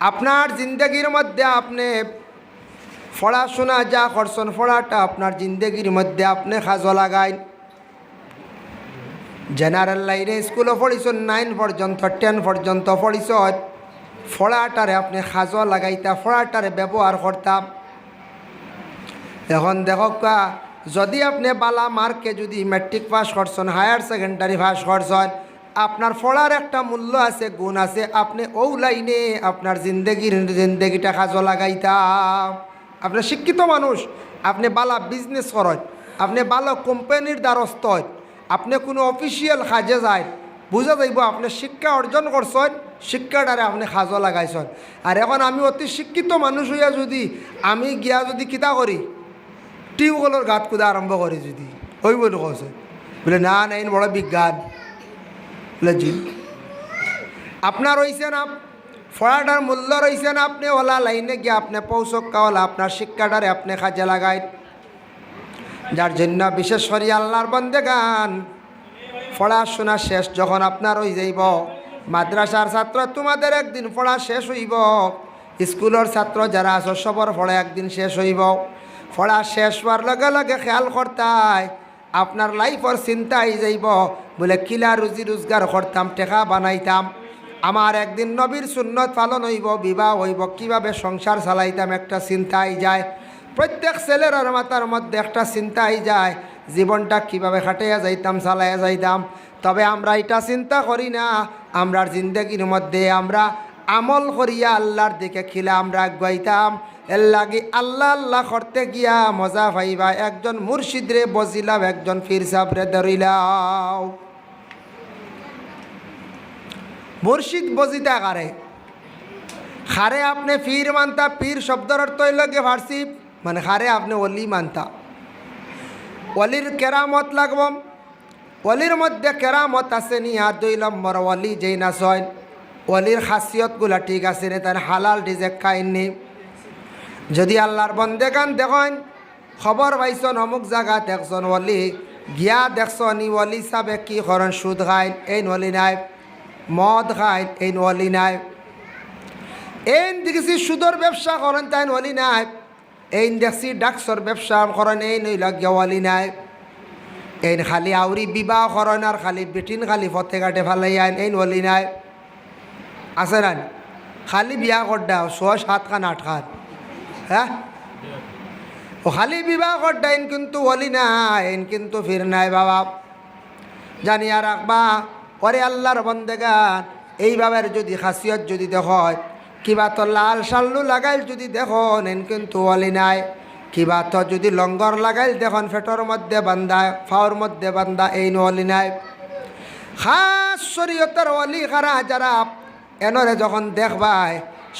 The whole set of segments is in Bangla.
আপনার জিন্দগির মধ্যে আপনি পড়াশোনা যা করছেন, পড়াটা আপনার জিন্দগির মধ্যে আপনি খাজো লাগাইন। জেনারেল লাইনে স্কুলও পড়িছেন নাইন পর্যন্ত টেন পর্যন্ত পড়িছ ফড়াটারে আপনি খাজো লাগাইতা ফড়াটারে ব্যবহার করতাম। এখন দেখক যদি আপনি বালা মার্কে যদি মেট্রিক পাস করছেন হায়ার সেকেন্ডারি পাস করছেন আপনার ফড়ার একটা মূল্য আছে, গুণ আছে। আপনি ও লাইনে আপনার জিন্দগির জিন্দগিটা কাজও লাগাইতাম। আপনি শিক্ষিত মানুষ, আপনি বালা বিজনেস করেন, আপনি ভালো কোম্পানির দ্বারস্থ হয় আপনি কোনো অফিসিয়াল কাজে যায় বুঝা যাইব আপনি শিক্ষা অর্জন করছেন, শিক্ষাটারে আপনি সাজো লাগাইছেন। আর এখন আমি অতি শিক্ষিত মানুষ হইয়া যদি আমি গিয়া যদি কিতা করি, টিউবওয়েলের গাত কুদা আরম্ভ করি যদি। ওই বলে কছে বলে, না না এই বড় বিজ্ঞান। জি আপনার রয়েছে না ফড়াটার মূল্য না, আপনি ওলা লাইনে গিয়ে আপনি পৌঁছক্কা ওলা, আপনার শিক্ষাটারে আপনি কাজে লাগাই যার জন্য বিশেষ করে আল্লাহর বন্দে গান। পড়াশোনা শেষ, যখন আপনার হয়ে যাইব, মাদ্রাসার ছাত্র তোমাদের একদিন পড়া শেষ হইব। স্কুলের ছাত্র যারা আছো, সবর পড়া একদিন শেষ হইব। পড়া শেষ হওয়ার লগে লগে খেয়াল করতাই আপনার লাইফর চিন্তা হয়ে যাইব। বলে, কিলা রুজি রোজগার করতাম, টেকা বানাইতাম। আমার একদিন নবীর সুন্নত পালন হইব, বিবাহ হইব, কীভাবে সংসার চালাইতাম, একটা চিন্তাই যায়। প্রত্যেক ছেলের মাতার মধ্যে একটা চিন্তাই যায়, জীবনটা কীভাবে খাটাইয়া যাইতাম, চালাইয়া যাইতাম। তবে আমরা এটা চিন্তা করি না আমরার জিন্দগির মধ্যে আমরা আমল করিয়া আল্লাহর দিকে খিলা আমরা আগুয়াইতাম এর লাগি আল্লাহ আল্লাহ করতে গিয়া মজা পাইবা, একজন মুর্শিদরে বজিলাম, একজন ফির সাবরে ধরিলাও মুর্শিদ বজিতা কারে খারে আপনি পীর মানতা পীর শব্দর অর্থ হইল গে ফার্সি? মানে খারে আপনি অলি মানতা। অলির কেরামত লাগব। অলির মধ্যে কেরামত আছে নি, আর দুই নম্বর অলি যেই না ছয় অলির খাসিয়তগুলা ঠিক আছে রে তার হালাল ডিজেক খাইনি যদি আল্লাহর বন্দে গান দেখেন, খবর পাইছন অমুক জায়গাত একজন অলি গিয়া দেখছন ই অলি সাবে কি করেন সুদ খাইন, এই নলি নাই। মদ খায়, এই নলি নাই। এই দেখছি সুদর ব্যবসা করেন, তাই নলি নাই। এই দেখছি ডাকসর ব্যবসা করেন, এই নইল গেওয়ালি নাই। এই খালি আউরি বিবাহ করেন আর খালি বেটিন খালি ফতে কাটে ফালাই আইন, এই নলি নাই। আছে না খালি বিয়া করডা ছয়, সাত খান, আট খান। হ্যাঁ? ও খালি বিবাহ করডা এন কিন্তু অলি নাই, এন কিন্তু ফির নাই বাবা। জানি আর রাখবা ওরে আল্লাহর বন্দেগান এইভাবে যদি খাসিয়ত যদি দেখ, কিবা তো লাল সাল্লু লাগাইল যদি দেখুন এন কিন্তু অলি নাই। কিবা তো যদি লঙ্গর লাগাইল দেখুন ফেটর মধ্যে বান্ধা ফাওর মধ্যে বান্ধা এই অলি নাই। খাস শরীয়তের অলি খারা যারা, এনরে যখন দেখবায়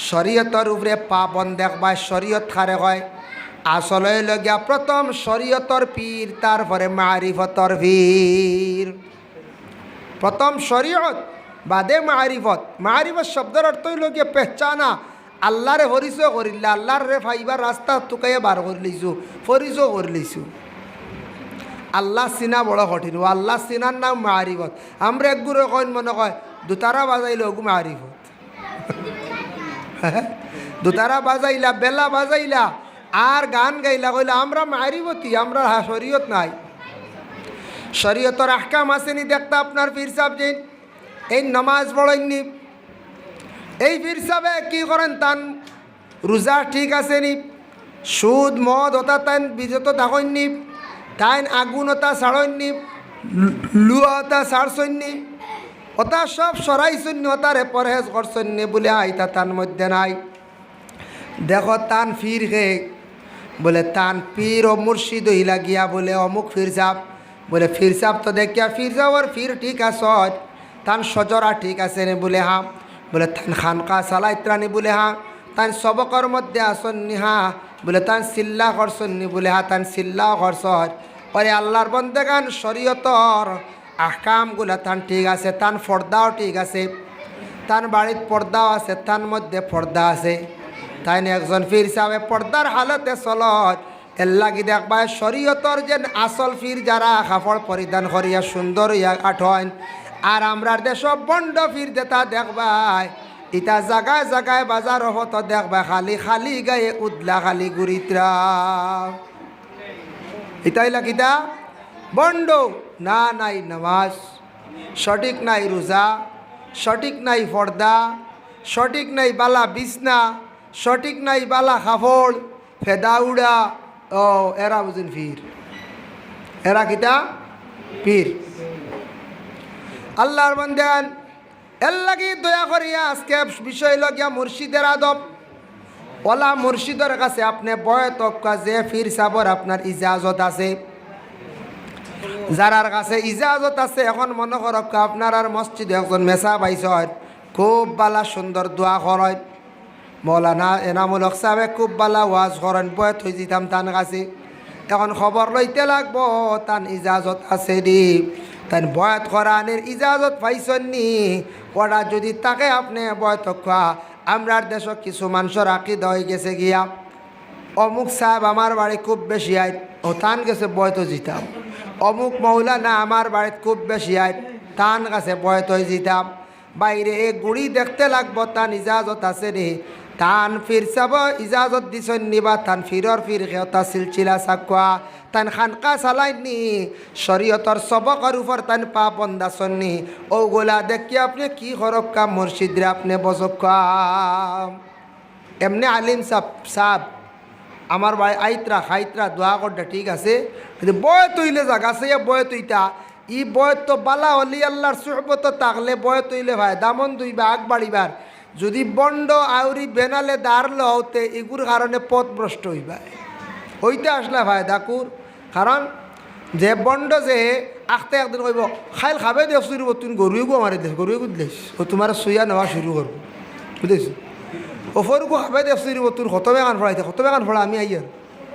শরীয়তর উপরে পাবন দেখবায় শরীয়ত খারে হয়। আসলে লগিয়া প্রথম শরীয়তর পীর, তারপরে মারিফতর পীর। প্রথম শরীয়ত, বাদে মারিফত। মারিফত শব্দের অর্থ হইল গিয়ে পেহচানা। আল্লাহরে হরিচয় করিলে, আল্লাহর রে ফাইবার রাস্তা তুকাইয়ে বার করে লিছু পরিচয় করে লিছু আল্লাহ চিনা বড় কঠিন। আল্লাহ চিনার নাম মারিফত। আমরা একগুলো কইন মনে কয়, দুতারা বাজাইলে ওগু মারিফত। দুতারা বাজাইলা, বেলা বাজাইলা, আর গান গাইলা কইলা, আমরা মারিবতি আমরা শরীয়ত নাই। শরীয়তর আহকাম আসেনি দেখতে আপনার পীর সাহেব যে এই নমাজ পড়েননি। এই পীর সাহেবে কি করেন? তান রোজা ঠিক আসেনি সুদ, মদ ওটা তান বিজত দেখেননি তাইন আগুন ওটা ছাড়েননি, লুয়া ওটা ছাড়ছন্নি ওটা সব সরাইছন্নি ওটারে পরহেজ করছন্নি বলে আইতা তান মধ্যে নাই। দেখো তান ফির হে বলে, তান পীর ও মুর্শিদ হইলা গিয়া বলে, অমুক ফির সাপ বলে, ফির সাপ তো দেখিয়া ফির যাওয়ার ফির ঠিক আছে, তান সজরা ঠিক আছে নে বলে, হা। বলে, তান খানকা সালাইত্রানি বলে, হা। তান সবকর মধ্যে আসন্নি হা। বলে, তান সিল্লা করছন্নি বলে, হা, তান সিল্লা করছর পরে আল্লাহর বন্দেগান, শরীয়তর আহকামগুলা তান ঠিক আছে, তান ফর্দাও ঠিক আছে। তান বাড়িত পর্দাও আছে, তান মধ্যে পর্দা আছে। তাই একজন ফির সাহেব পর্দার হালতে চলত। এর লাগি দেখবাই শরীয়তর যে আসল ফির যারা কাপড় পরিধান করিয়া সুন্দর ইয়া কাঠন আর আমরার দেশ বন্ড ফির যেটা দেখবাই। ইটা জাগায় জাগায় বাজার হত দেখবা, খালি খালি গায়ে উদলা খালি গুরিত্রা। ইতাইলা কিতা বন্ড, না নাই নামাজ, সঠিক নাই রোজা, সঠিক নাই পর্দা, সঠিক নাই বালা বিছনা, সঠিক নাই বালা খাফড় ফেদাউড়া ও, এরা বুঝুন ফির এরা কিতা? পীর। আল্লাহর বন্দেন এর লাগি দয়া করিয়া আজকে বিষয় লগিয়া মুর্শিদের আদব। ওলা মুর্শিদের কাছে আপনি বয় তক্কা যে ফির সাবর আপনার ইজাজত আছে। যারার কাছে ইজাজত আছে, এখন মনে করক আপনার আর মসজিদে একজন মেসা পাইছ খুব বালা সুন্দর দোয়া করেন মৌলানা এনামূলক সাহেবে খুব বালা ওয়াজ করেন, বয় থই দিতাম তান কাছে। এখন খবর লইতে লাগবো, তান ইজাজত আছে দি তান বয়াত করানের ইজাজত পাইছেন নি। ওরা যদি তাকে আপনি বয়ত খোয়া, আমরার দেশ কিছু মানুষের আঁকি হয়ে গেছে গিয়া। অমুক সাহেব আমার বাড়ি খুব বেশি আয় ও তান গেছে বয়তো জিতাম। অমুক মহিলা না আমার বাড়িতে খুব বেশি আয় তান কাছে বয়ত জিতাম। বাইরে এ গুড়ি দেখতে লাগবো, তান ইজাজত আছে রে তান ফির চাব, ইজাজত দিছন নিবা, তান ফিরর ফির খেতা সিলচিলা চাকুয়া তান খানকা চালাইনি শরীয়তর সবকর উপর তান পা বন্দাছনি ওগুলা দেখি আপনি কি করক কাম মুর্শিদরে আপনি বজক এমনি আলিম সাপ সাপ আমার ভাই আইত্রা খাইত্রা দোয়া করটা ঠিক আছে। কিন্তু বয় তৈলে জাগা আছে বয় তৈতা। ই বয় তো বালা অলি আল্লাহর সুহবত তাকলে বয় তৈলে ভাই, দামন দুইবা আগ বাড়িবার যদি বন্ড আউরি বেনালে দাঁড় লওতে এগুর কারণে পথ ভ্রষ্ট হইবা। হইতে আসলে ভাই দাকুর কারণ যে বন্ড যে আখতে একদিন কইব, খাইল খাবে দেখ শুরু তুমি গরুয়ে গো মারি দেশ গরুয়ে গুদলেছ ও তোমার সুইয়া নেওয়া শুরু করব। বুঝেছ? ওফরকো খাবে দেখ শুরু তোর কত বেগান ফড়াইতে কত বেগান ফড়া আমি আইয়ার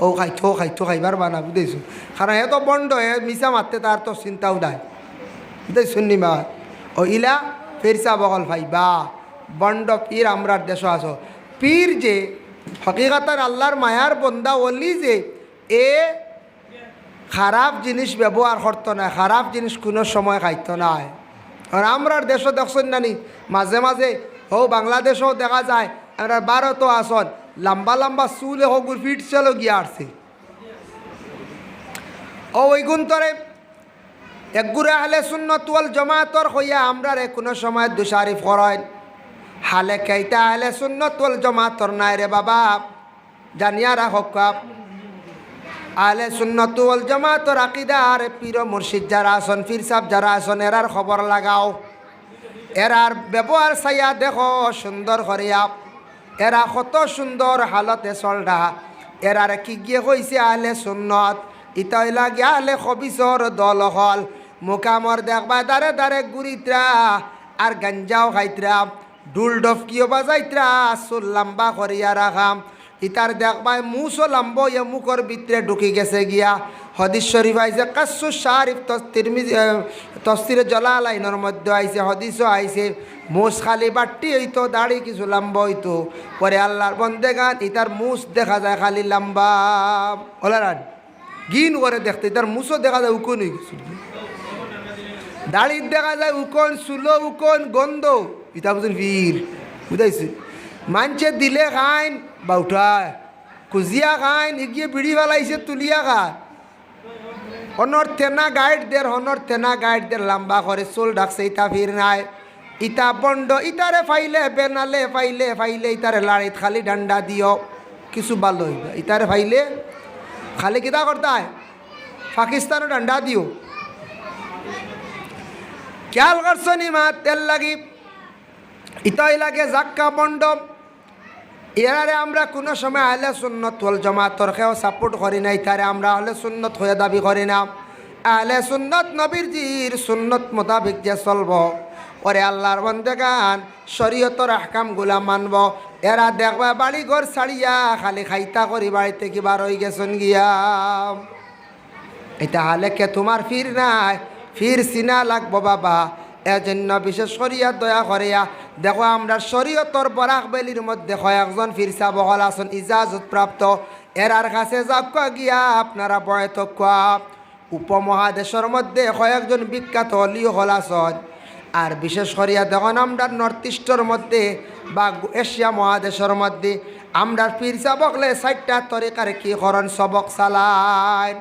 ও খাইতো খাইতো, খাইবার বানা, বুঝেছ? কারণ হে তো বন্ড হে মিশা মারতে তার তো চিন্তাও দেয় বুঝেছ নিমা ও ইলা ফেরসা বগল ভাই বা বন্ড পীর আমরার দেশ আছো। পীর যে, হকিকাতার আল্লাহর মায়ার বন্দা, ওলি যে, এ খারাপ জিনিস ব্যবহার করতো না, খারাপ জিনিস কোনো সময় খাইতো না। আর আমরার দেশও দেখছেন নানি মাঝে মাঝে হো বাংলাদেশেও দেখা যায়, আমরা ভারতও আসন, লম্বা লম্বা চুলে হোক ফিট চলো গিয়ে আসছে। ও ওই গুন্তরে একগুড়ে হালে শূন্য তুয়াল জমাতর হইয়া আমরারে কোনো সময় দুশারিফ করেন হালে কেইটা হালে শূন্য তুয়াল জমাতর নাই রে বাবা? জানিয়া রাখক আলে সুন্নত ওয়াল জামাতর আকিদার পীর মুর্শিদ যারা আসন পীর সাহ যারা আসন এরার খবর লাগাও। এরার ব্যবহার চাইয়া দেখো, সুন্দর করিয়া এরা কত সুন্দর হালতে চলডা। এরার কি গিয়ে কইছে আলে সুন্নত? ইতইলা গিয়া আলে খবিসর দল হল। মুকামর দেখবা, দারে দারে গুরিত্রা আর গাঞ্জাও খাইত্রা। ডুল ডফকিও বাজাইত্রা? চুল লম্বা করিয়া রাখাম ইতার দেখবাই মুসো লম্ব ইয়ে মুখর ভিতরে ঢুকি গেছে গিয়া। হদিস শরীফ আইছে কাসু শারিফ তস্তিরমি তস্তিরে জলা লাইনের মধ্যে আইছে হদিসও আইছে মুস খালি বাট্টি হইতো দাড়ি কিছু লম্বা হইতো পরে আল্লাহর বন্দে গান ইতার মুস দেখা যায় খালি লম্বা। ওলারান গিন করে দেখতে ইতার মুসও দেখা যায় উকন। দাড়ির দেখা যায় উকন, চুলো উকন, গন্ধ। ইতা বুঝুন ভিড় বুঝাইছে? মানছে দিলে খাইন বাউঠায় কুজিয়া খাইন, এগিয়ে বিড়ি ফেলাইছে, তুলিয়া খায় হনর তেনা গাইড দের, হনর তেনা গাইড দের, লম্বা করে চুল ডাকছে ইতা ফির নাই। ইতা বন্ড, ইতারে ফাইলে, বেনালে ফাইলে ফাইলে ইতারে লাড়িত খালি ডান্ডা দিও কিছু ভালো হইবে ইতারে ফাইলে খালি কিতা করতায় পাকিস্তানও ডান্ডা দিও খেয়াল করছ নি মা, তেল লাগি ইতাই লাগে জাক্কা বন্ড এরারে আমরা কোনো সময় আহলে সুন্নত ওয়াল জমাতর খেয়েও সাপোর্ট করি না ইতারে আমরা আহলে সুন্নত হয়ে দাবি করি না। আহলে সুন্নত নবীর জির সুন্নত মোতাবিক যে চলব, ওরে আল্লাহর বন্দে গান শরীয়তর আহকামগুলা মানব। এরা দেখবা বাড়ি ঘর ছাড়িয়া খালি খাইতা করি, বাড়িতে কিবা রই গেছন গিয়া। এটা হালে কে তোমার ফির নাই? ফির সিনা লাগবো বাবা। এজন্য বিশেষ করিয়া দয়া করিয়া, দেখো আমরা শরীয়তর বরাক বেলির মধ্যে কয়েকজন ফিরসা বহল আসন ইজাজত প্রাপ্ত। এরার কাছে যাক গিয়া আপনারা বয়ত উপমহাদেশের মধ্যে কয়েকজন বিখ্যাত অলি হল আসন আর বিশেষ করিয়া দেখুন আমরা নর্থ ইস্টের মধ্যে বা এশিয়া মহাদেশের মধ্যে, আমরা পীর সাবকলে ষাটটা তরিকার কি করেন সবক চালায়।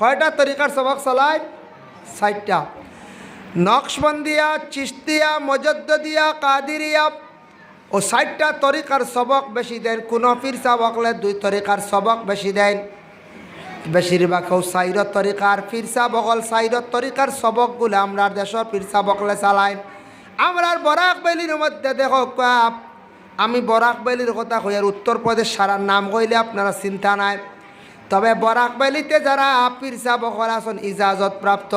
কয়টা তরিকার সবক চালায়? ষাটটা নকশবন্দিয়া চিস্তিয়া মজদ্দিয়া কাদিরিয়া ও ষাটটা তরিকার সবক বেশি দেন। কোনো পীর সাবকলে দুই তরিকার সবক বেশি দেন। বেশিরভাগ হোক সাইরত তরিকার ফিরসা বকল সাইরত তরিকার সবকগুলো আমরা দেশের ফিরসা বকলে চালাই আমরার বরাক বেলির মধ্যে দেখো আমি বরাক বেলির কথা কই আর উত্তরপ্রদেশ সারার নাম কইলে আপনারা চিন্তা নাই। তবে বরাক বেলিতে যারা ফিরসা বকল আছেন, ইজাজত প্রাপ্ত।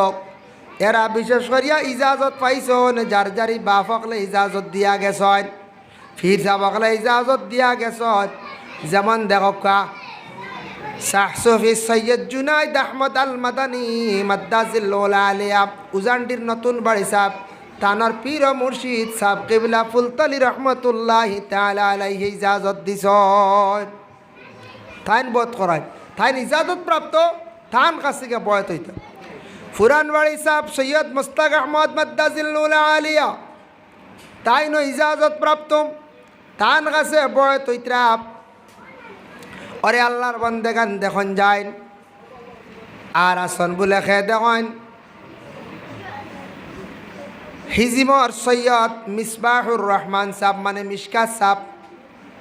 এরা বিশেষ করিয়া ইজাজত পাইছন, যার যারি বাফকলে ইজাজত দিয়া গেছন ফিরসা বকলে ইজাজত দিয়া গেছন। যেমন দেখো কা, শাহ সফি সৈয়দ জুনাইদ আহমদ আল মাদানি মাদ্দাজিল্লা আলিয়া উজান্ডির নতুন বাড়ি সাহ তানার পীর মুর্শিদ সাহ কেবলা ফুলতলি রহমতুল্লাহ তালা আলাইহি ইজাজত দিছ থাইন বোধ করায় থাইন ইজাজত প্রাপ্ত থান কাছে বয়ত হইত। ফুরান বাড়ি সাহ সৈয়দ মুস্তাক আহমদ মাদ্দাজিল্লা আলিয়া। তাইন ইজাজত প্রাপ্ত থান কাছে বয়ত হইতরা অরে আল্লাহর বন্দেগান দেখন যায় আর আসন বলে খে দেখুন। হিজিমর সৈয়দ মিসবাহুর রহমান সাহ মানে মিসকা সাহ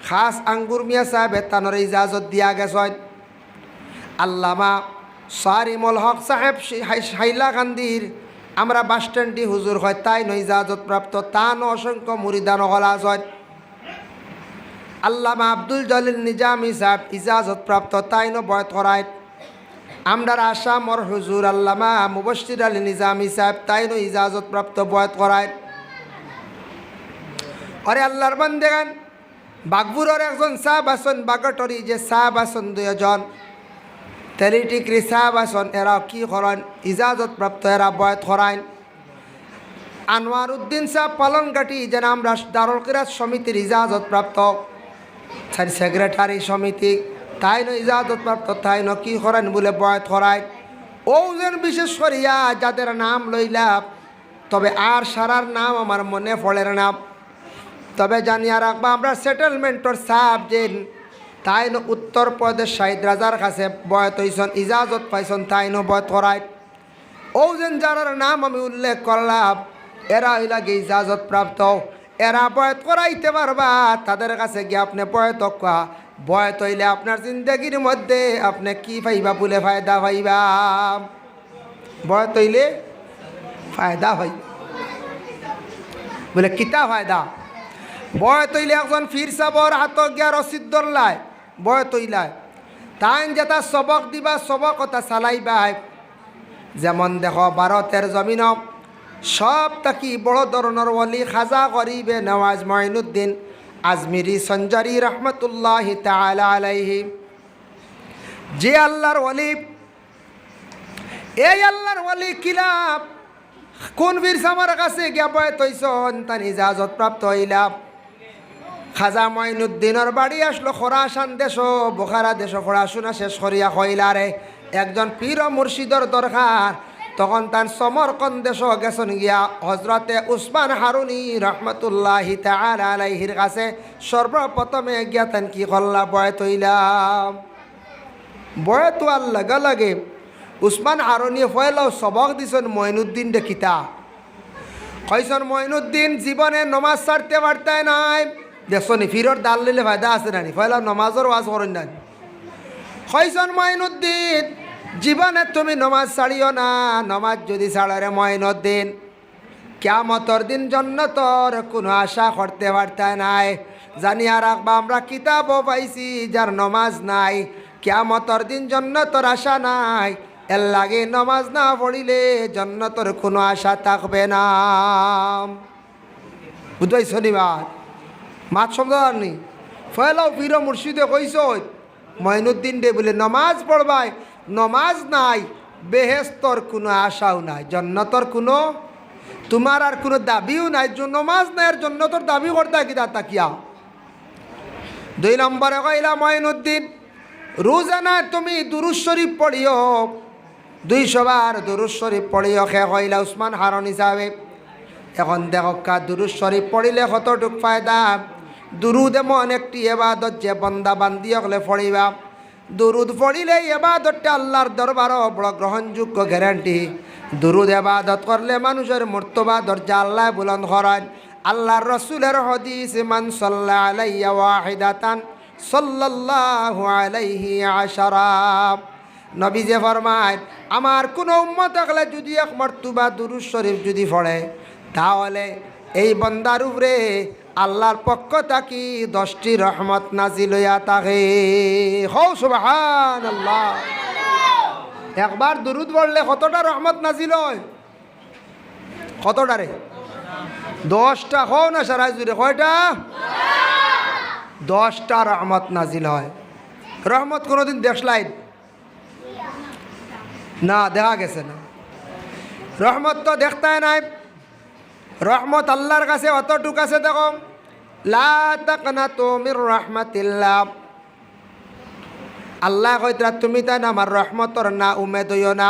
খাস আঙ্গুর মিয়া সাহেব তানোর ইজাজত দিয়া গেছেন। আল্লামা সারিমুল হক সাহেব হাইলাকান্দির আমরা বাস স্ট্যান্ডি হুজুর হয়, তাই নয় ইজাজত প্রাপ্ত তান অসংখ্য মুরিদান হলা হয়। আল্লামা আব্দুল জলিল নিজাম সাহেব ইজাজত প্রাপ্ত তাইন বয়ত করায় আমরার আসামর হুজুর আল্লামা মুবশির আলী নিজাম নিজামি সাহেব তাইন ইজাজত প্রাপ্ত বয়ত করায় অরে আল্লাহর বান্দেগান, বাগবুরের একজন সাহেব আসন বাগটরি যে সাহেব আসন দুজন তেলিটিক্রি সাহেব আসন এরা কি করেন ইজাজত প্রাপ্ত এরা বয়ত করায় আনোয়ার উদ্দিন সাহেব পালন কাটি যেন আমরা দারুল কিরাত সমিতির ইজাজত প্রাপ্ত স্যার সেক্রেটারি সমিতি তাই ন ইজাজত প্রাপ্ত তাই ন কি করেন বলে বয়ত করায় ও যেন বিশেষ করিয়া যাদের নাম লইলাম তবে আর সারার নাম আমার মনে পড়ে নাম। তবে জানিয়া রাখবা আমরা সেটেলমেন্টর সাপ যে তাই ন উত্তরপ্রদেশ শাহিদ রাজার কাছে বয়ত হইছন ইজাজত পাইছন তাই ন বয়ত করায় ও যেন যারার নাম আমি উল্লেখ করলাম এরা হইলাগে ইজাজত প্রাপ্ত এরা বয়ত করাইতে পারবা তাদের কাছে গিয়ে আপনি বয়ত কোয়া বয়ত হইলে আপনার জিন্দগির মধ্যে আপনি কি পাইবা বলে ফায়দা পাইবা। বয়ত হইলে ফায়দা হয়। বলে কিতা ফায়দা? বয়ত হইলে একজন ফির সাবর হাত গিয়া রসিদ বয়ত হইলায় তাই যেটা সবক দিবা, সবক কথা চালাইবা যেমন দেখো ভারতের জমিনক সব তাকি বড় ধরনের অলি খাজা গরিবে নওয়াজ মঈনুদ্দিন আজমিরি সঞ্জারি রহমতুল্লাহ তালা আলাইহি। যে আল্লাহর ওলি এই আল্লাহর অলি কিলাপ, কোন বীর সামার কাছে গিয়া বয় তৈছন তার ইজাজত প্রাপ্ত হইলাম খাজা মঈনুদ্দিনের বাড়ি আসলো খোরাসান দেশ, বোখারা দেশ, পড়াশোনা শেষ করিয়া কইলারে। একজন পীর মুর্শিদর দরকার। তখন তার সমরকন দেশ গেছেন গিয়া হজরতে উসমান হারুনি রহমতুল্লাহ আলাইহির কাছে সর্বপ্রথমে গিয়া তান কি করলা, বয় তৈলাম বয় তো আর লাগা লাগে। উসমান হারুনি ফয়লাও সবক দিছেন মঈনুদ্দিন দে কিতা কইসন মঈনুদ্দিন জীবনে নমাজ ছাড়তে পারতায় নাই। দেখছনি ফিরর দাল লিলে ফায়দা আছে নানি? ফয়লা নমাজর ওয়াজ করেন না কইসন মঈনুদ্দিন? জীবনে তুমি নমাজ ছাড়িও না, নমাজ যদি ছাড়ারে মঈনুদ্দিন কেমতর দিন জন্য তোর কোনো আশা করতে পারতায় নাই। জানিয়া রাখবা আমরা কিতাবও পাইছি যার নমাজ নাই। কেমতর দিন জন্য তোর আশা নাই। এর লাগে নমাজ না পড়িলে জন্নতর কোনো আশা থাকবে না। বুঝবাই শনিবার মাছ শব্দার নি ফয়লাও পীর মুর্শিদে কইস মঈনুদ্দিন দে বলে, নমাজ পড়বাই, নমাজ নাই বেহেস্তর কোনো আশাও নাই, জন্নতর কোনো, তোমার আর কোনো দাবিও নাই নমাজ নাই আর জন্নতর দাবি করতে কি তা কিয়া? দুই নম্বরে কইলা মঈনুদ্দিন রোজানা তুমি দুরুজ শরীফ পড়িও। দুই সবার দুরুজ শরীফ পড়িও, খে কইলা উসমান হারন হিসাবে। এখন দেখা দুরুদ শরীফ পড়িলে কতটুক ফায়দা? দুরুদ এমন একটি এবাদত যে বন্দা বান্দি হলে পড়িবা দুরুদ পড়িলে এবাদতটা আল্লাহর দরবার বড় গ্রহণযোগ্য গ্যারান্টি। দুরুদ এবাদত করলে মানুষের মর্তবা দরজা আল্লাহ বুলন্দ করেন আল্লাহর রসুলের হদিস, মান সাল্লাহ আলাইয়া ওয়াহিদাতান সাল্লাল্লাহু আলাইহি আশারা। নবী যে ফরমায়, আমার কোনো উম্মত থাকলে যদি এক মর্তুবা দুরুজ শরীফ যদি পড়ে, তাহলে এই বন্দার উপরে আল্লাহর পক্ষ থাকি দশটি রহমত নাজিল হইয়া থাকে। হৌ সুবাহান আল্লাহ একবার দুরুদ পড়লে কতটা রহমত নাজিল হয়? কতটা রে? দশটা, হও না সারা জুড়ে, কয়টা? দশটা রহমত নাজিল হয়। রহমত কোনোদিন দেখলাই না, দেখা গেছে না। রহমত তো দেখতে নাই। রহমত আল্লাহর কাছে অতটুক আছে দেখো লা তাকনা তুমির রহমাতিল্লাহ। আল্লাহ কইতরা তুমি তাই না আমার রহমতর না উমেদ হইও না।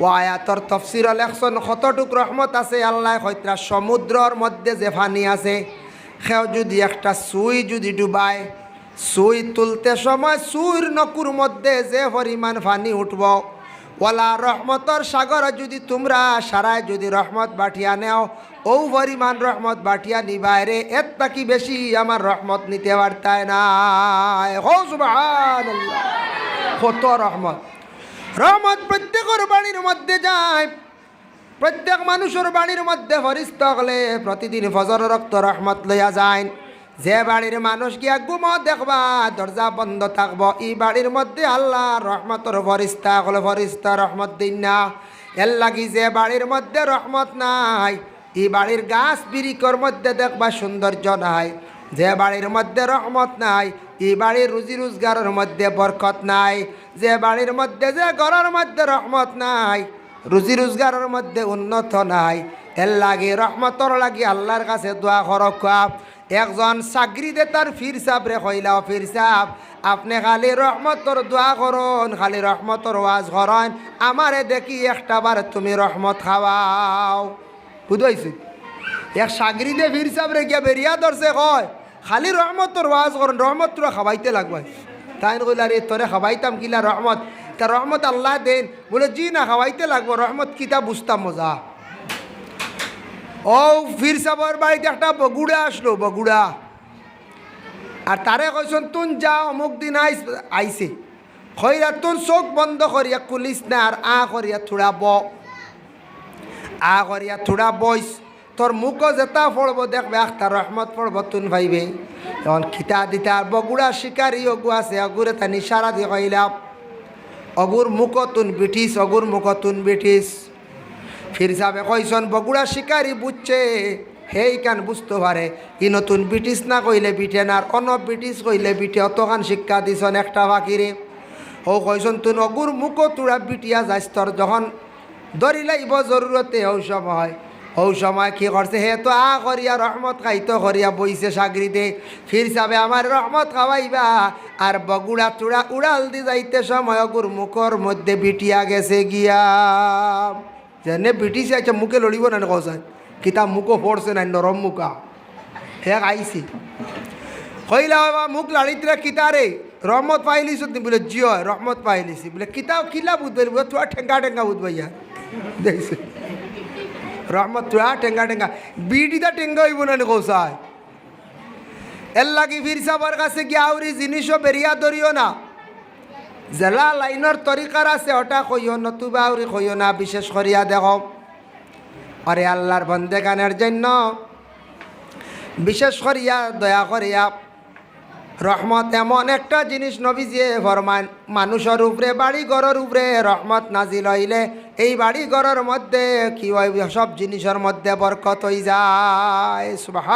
ও আয়াতর তফসির লেখছন কতটুক রহমত আছে? আল্লাহ কইতরা সমুদ্রর মধ্যে যে ফানি আছে, সেও যদি একটা সুই যদি ডুবায়, সুই তুলতে সময় সুইর নকুর মধ্যে যে পরিমাণ ফানি উঠব ওলা রহমতর সাগর যদি তোমরা সারায় যদি রহমত বাটিয়া নেও ও পরিমাণ রহমত বাটিয়া নিবাই রে এর তাকি বেশি আমার রহমত নিতে পারতায় না। কত রহমত। রহমত প্রত্যেকের বাড়ির মধ্যে যায়। প্রত্যেক মানুষের বাড়ির মধ্যে ফরিস্ত হলে প্রতিদিন ফজর রক্ত রহমত লইয়া যায়। যে বাড়ির মানুষ গিয়া গুম দেখবা, দরজা বন্ধ থাকব। এই বাড়ির মধ্যে আল্লাহ রহমতর ফরিস্তা হলে ফরিস্তা রহমত দিন না। এর লাগি যে বাড়ির মধ্যে রহমত নাই, এই বাড়ির গাছ বিরিকর মধ্যে দেখবা সৌন্দর্য নাই। যে বাড়ির মধ্যে রহমত নাই, এই বাড়ির রুজি রোজগারের মধ্যে বরকত নাই। যে বাড়ির মধ্যে যে ঘরের মধ্যে রহমত নাই, রুজি রোজগারের মধ্যে উন্নত নাই। এর লাগে রহমতর লাগি আল্লাহর কাছে দোয়া করক একজন চাকরিতে তার ফির সাপ রে কইলাও ফির সাপ আপনি খালি রহমতর দোয়া করুন, খালি রহমতর ওয়াজ করেন আমারে দেখি একটা বার তুমি রহমত খাওয়াও বুঝাইছি এক সাগরিদে ফির সাপ রে গিয়া বেরিয়া ধরছে কয়। খালি রহমতর ওয়াজ করুন রহমত তোরা খাওয়াইতে লাগবে তাই কইলা রে তোরে খাওয়াইতাম কিলা রহমত তা রহমত আল্লাহ দেন। বলে, জি না খাওয়াইতে লাগবো রহমত কিতা বুঝতাম মজা। ও, ফির সাবর বাড়িতে একটা বগুড়া আসলো, বগুড়া। আর তারে কইসন তুন যা, অমুক দিন আইস আইসে খৈরা তুন চোখ বন্ধ করিয়া কুলিস না আর আ করিয়া থোড়া ব। আ করিয়া থোড়া বইস তোর মুখ যেটা পড়ব দেখবে একটা রহমত পড়ব তুন ভাইবে। তখন খিতা দিতা আর বগুড়া শিকারি অগু আছে অগুরে তা নিশারা দিয়ে কইলাম। অগুর মুখ তুন বিঠিস অগুর মুখ তুন বিঠিস ফির সাবে কইসন বগুড়া শিকারি বুঝছে? হেই কান বুঝতে পারে? ই নতুন ব্রিটিশ না কইলে না আর অন ব্রিটিশ কইলে বিটে অতখান শিক্ষা দিছন একটা বাকিরে। ও কইসন তুন অগুর মুখ তুড়া বিটিয়া যাইস তোর যখন ধরি লাইব জরুরতে ও সময়। ও সময় কি করছে? হে তো আ করিয়া রহমত খাইতো করিয়া বইছে সাগরিতে। ফির সাবে আমার রহমত খাওয়াইবা। আর বগুড়া তুড়া উড়াল দি যাইতে সময় অগুর মুখর মধ্যে বিটিয়া গেছে গিয়া। যেনে ব্রিটিশ আছে মুখে লড়িব না কৌশল কিতা মুখো পড়ছে না নরম মুখা হে আইসি কইলা বাবা মুখ লাড়িতরা কিতা রে রহমত পাইলিস বলে জিও রহমত পাইলিছি বলে কিতা কিলা বুঝবে বলে তোরা ঠেঙ্গা ঠেঙ্গা বুঝবাইয়া দেখছে রহমত তোরা ঠেঙ্গা ঠেঙ্গা বিডিটা ঠেঙ্গা হইব না কৌশায় এর লাগি ফির সাবার কাছে গিয়ে আউরি জিনিসও বেরিয়া ধরিও না জেলা লাইনের তরিকার আছে, ওটা কইও নতুবা আউরি কইও না, বিশেষ করিয়া দেখ। আরে আল্লাহর বন্দে গানের জন্য। বিশেষ করিয়া দয়া করিয়া রহমত এমন একটা জিনিস নবীজিয়ে ফরমান মানুষের উপরে, বাড়ি ঘরের উপরে রহমত নাজিল হইলে, এই বাড়ি ঘরের মধ্যে কি সব জিনিসের মধ্যে বরকত হয়ে যায় সুবাহ